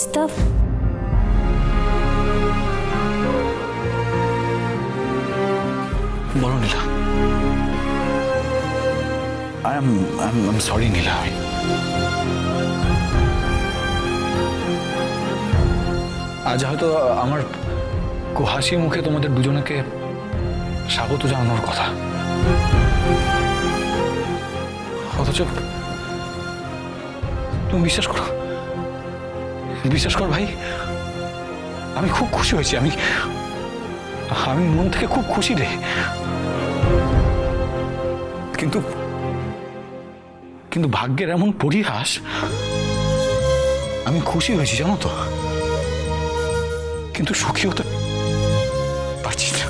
মেজদা বলো Nila. I am I am sorry Nila. আমি আজ হয়তো আমার হাসি মুখে তোমাদের দুজনকে স্বাগত জানানোর কথা। অথচ তুমি বিশ্বাস করো বিশ্বাস কর ভাই, আমি খুব খুশি হয়েছি, আমি আমি মন থেকে খুব খুশি রে। কিন্তু কিন্তু ভাগ্যের এমন পরিহাস, আমি খুশি হয়েছি, জানো তো। কিন্তু সুখী হতে পারছি না।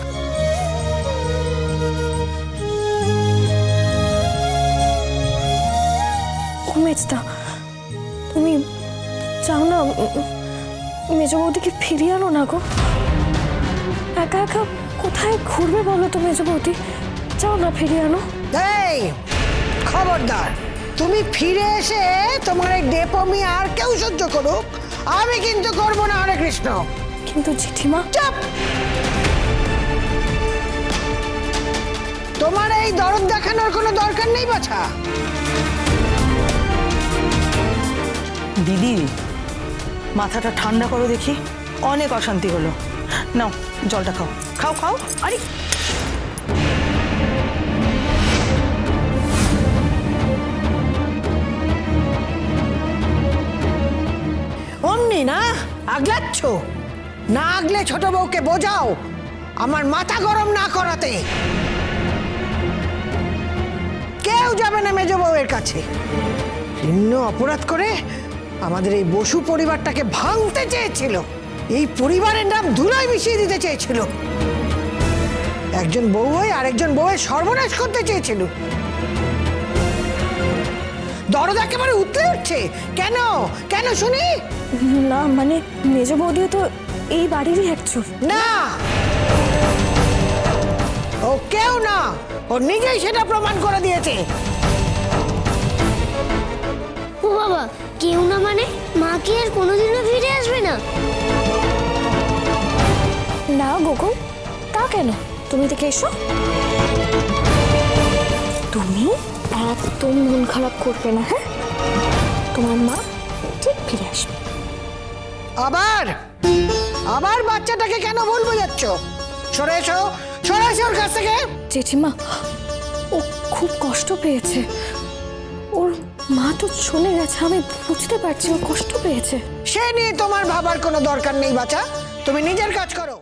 তুমি চাও না মেজ বৌদিকে ফিরিয়ে আনো না গো। একা একা কোথায় ঘুরবে বলো তো মেজ বৌদি চাও না ফিরিয়ে আনো। এই খবরদার তুমি ফিরে এসে তোমার এই ডেপমি আর কেউ সহ্য করুক আমি কিন্তু করব না হরে কৃষ্ণ। কিন্তু জেঠিমা। চাপ! তোমার এই দরদ দেখানোর কোনো দরকার নেই বাছা। দিদি মাথাটা ঠান্ডা করো দেখি। অনেক অশান্তি হলো। নাও, জলটা খাও। খাও খাও। আরে! অমনি না? আগলাচ্ছ? না আগলে ছোট বউকে বোঝাও। আমার মাথা গরম না করাতে। কেউ যাবে না মেজ বউয়ের কাছে। ভিন্ন অপরাধ করে আমাদের এই বসু পরিবারটাকে ভাঙতে চেয়েছিল। এই পরিবারের নাম ধুলায় মিশিয়ে দিতে চেয়েছিল। একজন বউ হয়ে আরেকজন বউয়ের সর্বনাশ করতে চেয়েছিল। দরদ একেবারে উতলে উঠছে। কেন? কেন শুনি? না মানে মেজ বৌদিও তো এই বাড়িরই একজন। না! ও কেউ না। ও নিজেই সেটা প্রমাণ করে দিয়েছে। বাবা কেউ না মানে মা কি আর কোনোদিনও ফিরে আসবে না। না গোকুল তা কেন? তুমি দেখে এসো। তুমি একদম মন খারাপ করবে না হ্যাঁ? তোমার মা ঠিক ফিরে আসবে। আবার? আবার বাচ্চাটাকে কেন ভুল বোঝাচ্ছ? সরে এসো সরে এসো ওর কাছ থেকে। জেঠিমা ও খুব কষ্ট পেয়েছে। ওর মা তো চলে গেছে আমি বুঝতে পারছি, ও কষ্ট পেয়েছে। সে নিয়ে তোমার ভাবার কোনো দরকার নেই বাচ্চা তুমি নিজের কাজ করো।